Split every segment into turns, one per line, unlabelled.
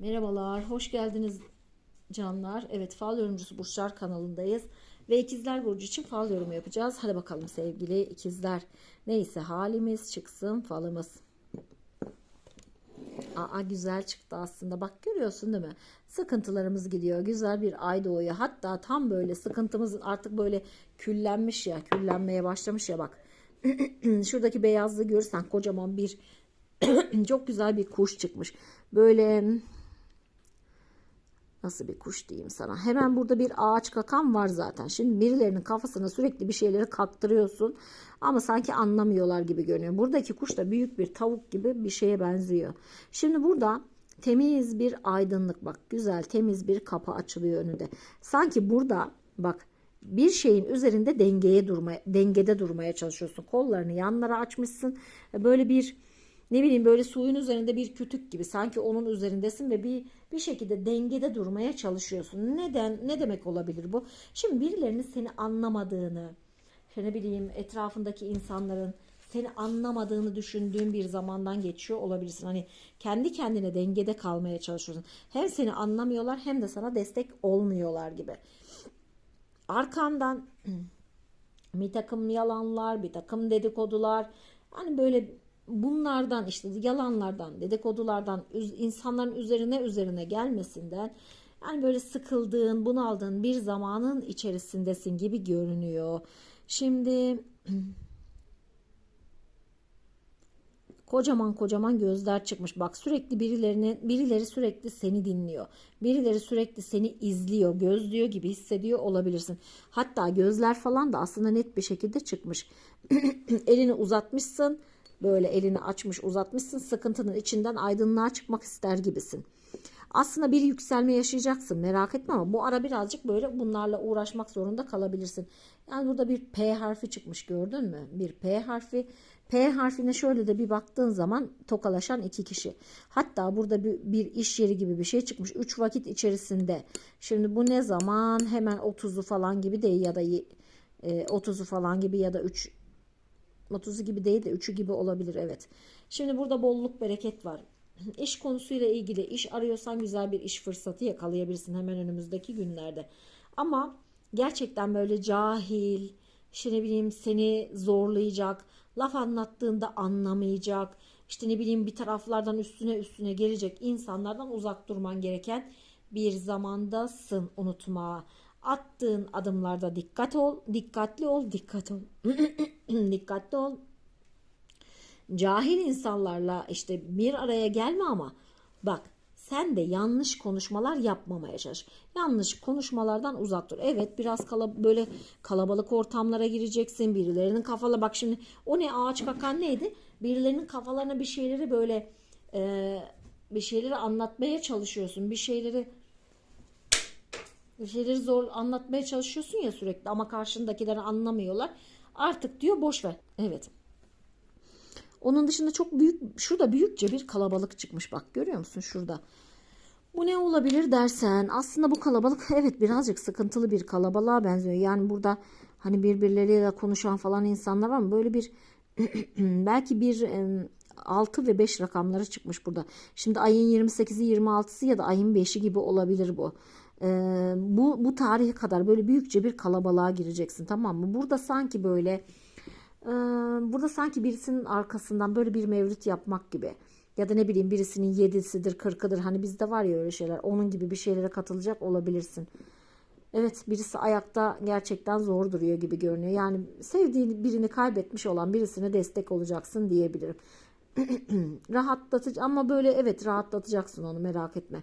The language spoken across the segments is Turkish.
Merhabalar, hoş geldiniz canlar. Evet, Fal Yorumcusu Burçlar kanalındayız. Ve ikizler burcu için fal yorumu yapacağız. Hadi bakalım sevgili ikizler. Neyse halimiz çıksın falımız. Aa güzel çıktı aslında. Bak görüyorsun değil mi? Sıkıntılarımız gidiyor. Güzel bir ay doğuyor. Hatta tam böyle sıkıntımız artık böyle küllenmiş ya. Küllenmeye başlamış ya bak. Şuradaki beyazlığı görürsen kocaman bir çok güzel bir kuş çıkmış. Böyle nasıl bir kuş diyeyim sana. Hemen burada bir ağaç kakan var zaten. Şimdi birilerinin kafasına sürekli bir şeyleri kaktırıyorsun ama sanki anlamıyorlar gibi görünüyor. Buradaki kuş da büyük bir tavuk gibi bir şeye benziyor. Şimdi burada temiz bir aydınlık bak güzel temiz bir kapı açılıyor önünde. Sanki burada bak bir şeyin üzerinde dengeye durmaya dengede durmaya çalışıyorsun. Kollarını yanlara açmışsın. Böyle bir ne bileyim böyle suyun üzerinde bir kütük gibi sanki onun üzerindesin ve bir bir şekilde dengede durmaya çalışıyorsun. Neden? Ne demek olabilir bu? Şimdi birilerinin seni anlamadığını, ne bileyim etrafındaki insanların seni anlamadığını düşündüğün bir zamandan geçiyor olabilirsin. Hani kendi kendine dengede kalmaya çalışıyorsun. Hem seni anlamıyorlar hem de sana destek olmuyorlar gibi. Arkandan bir takım yalanlar, bir takım dedikodular, hani böyle bunlardan işte yalanlardan, dedikodulardan insanların üzerine üzerine gelmesinden yani böyle sıkıldığın, bunaldığın bir zamanın içerisindesin gibi görünüyor. Şimdi kocaman kocaman gözler çıkmış. Bak sürekli birilerini birileri sürekli seni dinliyor. Birileri sürekli seni izliyor, gözlüyor gibi hissediyor olabilirsin. Hatta gözler falan da aslında net bir şekilde çıkmış. Elini uzatmışsın böyle elini açmış uzatmışsın sıkıntının içinden aydınlığa çıkmak ister gibisin. Aslında bir yükselme yaşayacaksın merak etme ama bu ara birazcık böyle bunlarla uğraşmak zorunda kalabilirsin. Yani burada bir P harfi çıkmış gördün mü? Bir P harfi. P harfine şöyle de bir baktığın zaman tokalaşan iki kişi. Hatta burada bir, bir iş yeri gibi bir şey çıkmış. Üç vakit içerisinde. Şimdi bu ne zaman? Hemen 30'u falan gibi değil ya da e, 30'u falan gibi ya da 3 30'u gibi değil de 3'ü gibi olabilir evet. Şimdi burada bolluk bereket var. İş konusuyla ilgili iş arıyorsan güzel bir iş fırsatı yakalayabilirsin hemen önümüzdeki günlerde. Ama gerçekten böyle cahil, işte ne bileyim seni zorlayacak, laf anlattığında anlamayacak, işte ne bileyim bir taraflardan üstüne üstüne gelecek insanlardan uzak durman gereken bir zamandasın unutma. Attığın adımlarda dikkat ol, dikkatli ol, dikkat ol. dikkatli ol. Cahil insanlarla işte bir araya gelme ama bak sen de yanlış konuşmalar yapmamaya çalış. Yanlış konuşmalardan uzak dur. Evet biraz kala, böyle kalabalık ortamlara gireceksin. Birilerinin kafalı bak şimdi o ne ağaç kakan neydi? Birilerinin kafalarına bir şeyleri böyle e, bir şeyleri anlatmaya çalışıyorsun. Bir şeyleri bir şeyleri zor anlatmaya çalışıyorsun ya sürekli ama karşındakiler anlamıyorlar. Artık diyor boş ver. Evet. Onun dışında çok büyük şurada büyükçe bir kalabalık çıkmış bak görüyor musun şurada. Bu ne olabilir dersen aslında bu kalabalık evet birazcık sıkıntılı bir kalabalığa benziyor. Yani burada hani birbirleriyle konuşan falan insanlar var mı? Böyle bir belki bir 6 ve 5 rakamları çıkmış burada. Şimdi ayın 28'i 26'sı ya da ayın 5'i gibi olabilir bu. Ee, bu bu tarihe kadar böyle büyükçe bir kalabalığa gireceksin tamam mı? Burada sanki böyle e, burada sanki birisinin arkasından böyle bir mevlüt yapmak gibi ya da ne bileyim birisinin yedisidir kırkıdır hani bizde var ya öyle şeyler onun gibi bir şeylere katılacak olabilirsin. Evet birisi ayakta gerçekten zor duruyor gibi görünüyor. Yani sevdiğin birini kaybetmiş olan birisine destek olacaksın diyebilirim. Rahatlatıcı ama böyle evet rahatlatacaksın onu merak etme.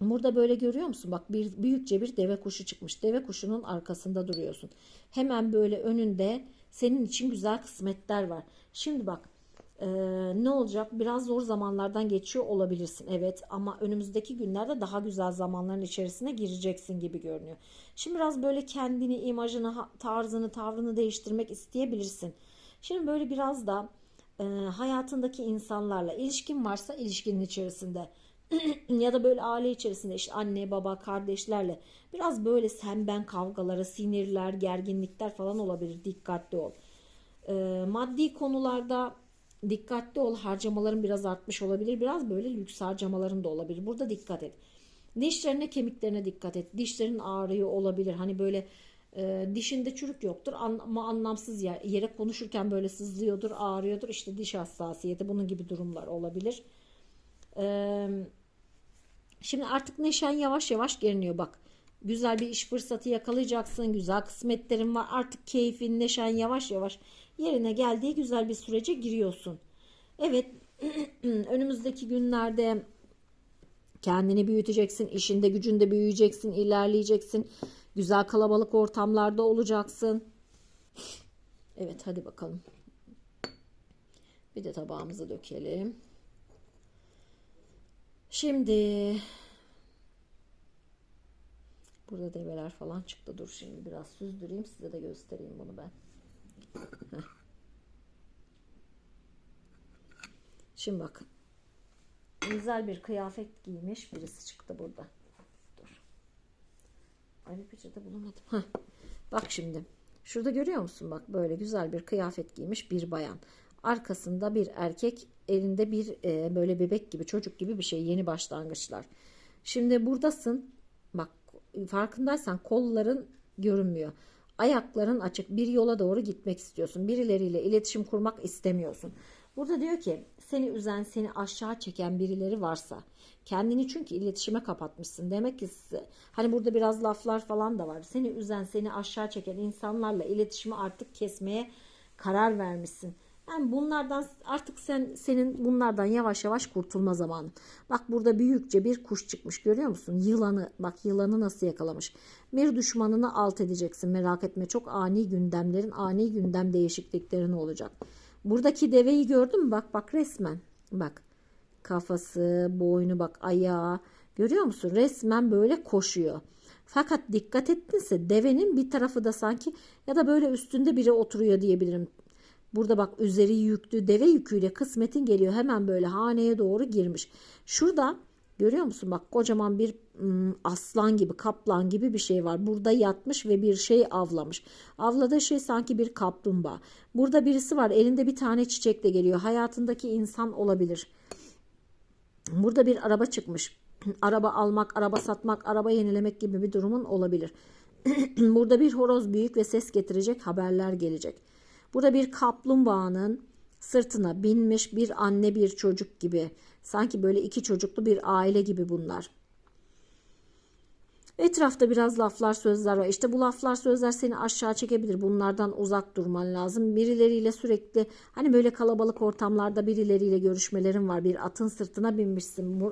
Burada böyle görüyor musun? Bak bir büyükçe bir deve kuşu çıkmış. Deve kuşunun arkasında duruyorsun. Hemen böyle önünde senin için güzel kısmetler var. Şimdi bak e, ne olacak? Biraz zor zamanlardan geçiyor olabilirsin. Evet ama önümüzdeki günlerde daha güzel zamanların içerisine gireceksin gibi görünüyor. Şimdi biraz böyle kendini, imajını, tarzını, tavrını değiştirmek isteyebilirsin. Şimdi böyle biraz da e, hayatındaki insanlarla ilişkin varsa ilişkinin içerisinde ya da böyle aile içerisinde işte anne baba kardeşlerle biraz böyle sen ben kavgaları sinirler gerginlikler falan olabilir dikkatli ol. E, maddi konularda dikkatli ol. Harcamaların biraz artmış olabilir. Biraz böyle lüks harcamaların da olabilir. Burada dikkat et. Dişlerine, kemiklerine dikkat et. Dişlerin ağrıyor olabilir. Hani böyle e, dişinde çürük yoktur ama anlamsız yer, yere konuşurken böyle sızlıyordur, ağrıyordur. İşte diş hassasiyeti bunun gibi durumlar olabilir. Şimdi artık neşen yavaş yavaş görünüyor bak. Güzel bir iş fırsatı yakalayacaksın. Güzel kısmetlerin var. Artık keyfin, neşen yavaş yavaş yerine geldiği güzel bir sürece giriyorsun. Evet önümüzdeki günlerde kendini büyüteceksin. işinde gücünde büyüyeceksin. ilerleyeceksin. Güzel kalabalık ortamlarda olacaksın. Evet hadi bakalım. Bir de tabağımıza dökelim. Şimdi burada develer falan çıktı. Dur şimdi biraz süzdüreyim size de göstereyim bunu ben. Şimdi bakın. Güzel bir kıyafet giymiş birisi çıktı burada. Dur. Ay bir peçete bulamadım. Heh. Bak şimdi. Şurada görüyor musun? Bak böyle güzel bir kıyafet giymiş bir bayan. Arkasında bir erkek elinde bir e, böyle bebek gibi çocuk gibi bir şey yeni başlangıçlar. Şimdi buradasın. Bak farkındaysan kolların görünmüyor. Ayakların açık bir yola doğru gitmek istiyorsun. Birileriyle iletişim kurmak istemiyorsun. Burada diyor ki seni üzen, seni aşağı çeken birileri varsa kendini çünkü iletişime kapatmışsın. Demek ki hani burada biraz laflar falan da var. Seni üzen, seni aşağı çeken insanlarla iletişimi artık kesmeye karar vermişsin. Yani bunlardan artık sen senin bunlardan yavaş yavaş kurtulma zamanı. Bak burada büyükçe bir kuş çıkmış görüyor musun? Yılanı bak yılanı nasıl yakalamış. Bir düşmanını alt edeceksin merak etme. Çok ani gündemlerin ani gündem değişikliklerin olacak. Buradaki deveyi gördün mü? Bak bak resmen. Bak kafası, boynu bak ayağı görüyor musun? Resmen böyle koşuyor. Fakat dikkat ettinse devenin bir tarafı da sanki ya da böyle üstünde biri oturuyor diyebilirim. Burada bak üzeri yüklü deve yüküyle kısmetin geliyor. Hemen böyle haneye doğru girmiş. Şurada görüyor musun? Bak kocaman bir ım, aslan gibi kaplan gibi bir şey var. Burada yatmış ve bir şey avlamış. Avladığı şey sanki bir kaplumbağa. Burada birisi var elinde bir tane çiçekle geliyor. Hayatındaki insan olabilir. Burada bir araba çıkmış. Araba almak, araba satmak, araba yenilemek gibi bir durumun olabilir. Burada bir horoz büyük ve ses getirecek haberler gelecek. Burada bir kaplumbağanın sırtına binmiş bir anne bir çocuk gibi. Sanki böyle iki çocuklu bir aile gibi bunlar. Etrafta biraz laflar sözler var. İşte bu laflar sözler seni aşağı çekebilir. Bunlardan uzak durman lazım. Birileriyle sürekli hani böyle kalabalık ortamlarda birileriyle görüşmelerin var. Bir atın sırtına binmişsin.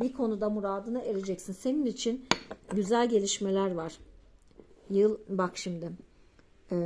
Bir konuda muradına ereceksin. Senin için güzel gelişmeler var. Yıl bak şimdi. Ee,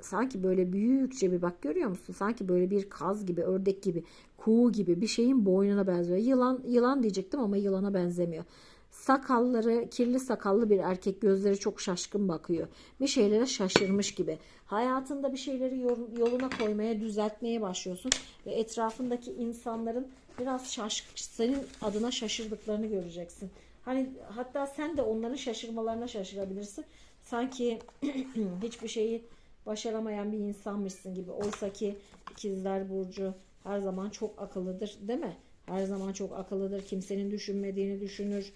sanki böyle büyükçe bir bak görüyor musun? Sanki böyle bir kaz gibi, ördek gibi, kuğu gibi bir şeyin boynuna benziyor. Yılan yılan diyecektim ama yılana benzemiyor. Sakalları, kirli sakallı bir erkek gözleri çok şaşkın bakıyor. Bir şeylere şaşırmış gibi. Hayatında bir şeyleri yoluna koymaya, düzeltmeye başlıyorsun ve etrafındaki insanların biraz şaşk senin adına şaşırdıklarını göreceksin. Hani hatta sen de onların şaşırmalarına şaşırabilirsin sanki hiçbir şeyi başaramayan bir insanmışsın gibi. Oysa ki ikizler burcu her zaman çok akıllıdır değil mi? Her zaman çok akıllıdır. Kimsenin düşünmediğini düşünür.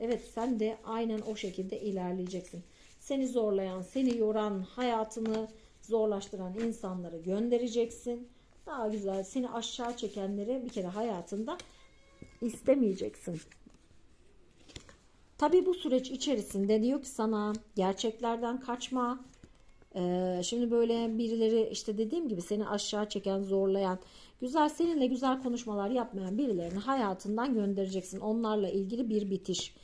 Evet sen de aynen o şekilde ilerleyeceksin. Seni zorlayan, seni yoran, hayatını zorlaştıran insanları göndereceksin. Daha güzel seni aşağı çekenleri bir kere hayatında istemeyeceksin. Tabii bu süreç içerisinde diyor ki sana gerçeklerden kaçma. Ee, şimdi böyle birileri işte dediğim gibi seni aşağı çeken, zorlayan, güzel seninle güzel konuşmalar yapmayan birilerini hayatından göndereceksin. Onlarla ilgili bir bitiş.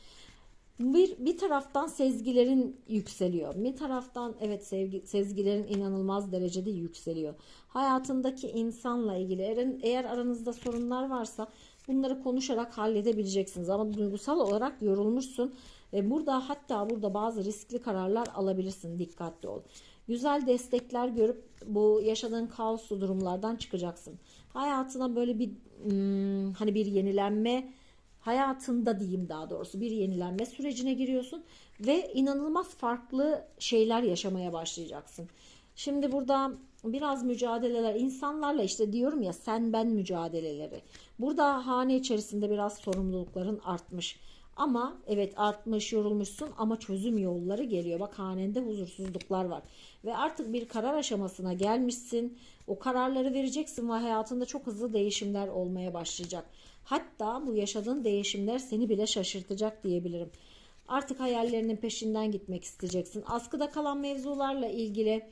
Bir, bir taraftan sezgilerin yükseliyor. Bir taraftan evet sevgi, sezgilerin inanılmaz derecede yükseliyor. Hayatındaki insanla ilgili eğer, aranızda sorunlar varsa Bunları konuşarak halledebileceksiniz ama duygusal olarak yorulmuşsun. ve Burada hatta burada bazı riskli kararlar alabilirsin. Dikkatli ol. Güzel destekler görüp bu yaşadığın kaoslu durumlardan çıkacaksın. Hayatına böyle bir hmm, hani bir yenilenme hayatında diyeyim daha doğrusu bir yenilenme sürecine giriyorsun ve inanılmaz farklı şeyler yaşamaya başlayacaksın. Şimdi burada biraz mücadeleler insanlarla işte diyorum ya sen ben mücadeleleri. Burada hane içerisinde biraz sorumlulukların artmış. Ama evet artmış, yorulmuşsun ama çözüm yolları geliyor. Bak hanende huzursuzluklar var. Ve artık bir karar aşamasına gelmişsin. O kararları vereceksin ve hayatında çok hızlı değişimler olmaya başlayacak. Hatta bu yaşadığın değişimler seni bile şaşırtacak diyebilirim. Artık hayallerinin peşinden gitmek isteyeceksin. Askıda kalan mevzularla ilgili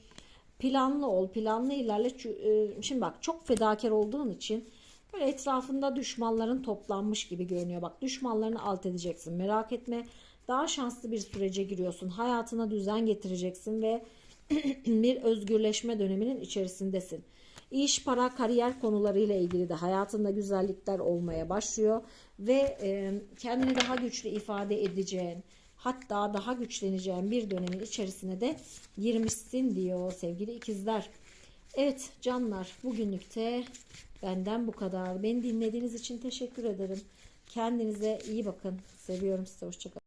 planlı ol, planlı ilerle. E, Şimdi bak çok fedakar olduğun için böyle etrafında düşmanların toplanmış gibi görünüyor. Bak düşmanlarını alt edeceksin. Merak etme. Daha şanslı bir sürece giriyorsun. Hayatına düzen getireceksin ve bir özgürleşme döneminin içerisindesin. İş, para, kariyer konularıyla ilgili de hayatında güzellikler olmaya başlıyor ve e, kendini daha güçlü ifade edeceğin, hatta daha güçleneceğin bir dönemin içerisine de girmişsin diyor sevgili ikizler. Evet canlar bugünlükte benden bu kadar. Beni dinlediğiniz için teşekkür ederim. Kendinize iyi bakın. Seviyorum sizi. Hoşçakalın.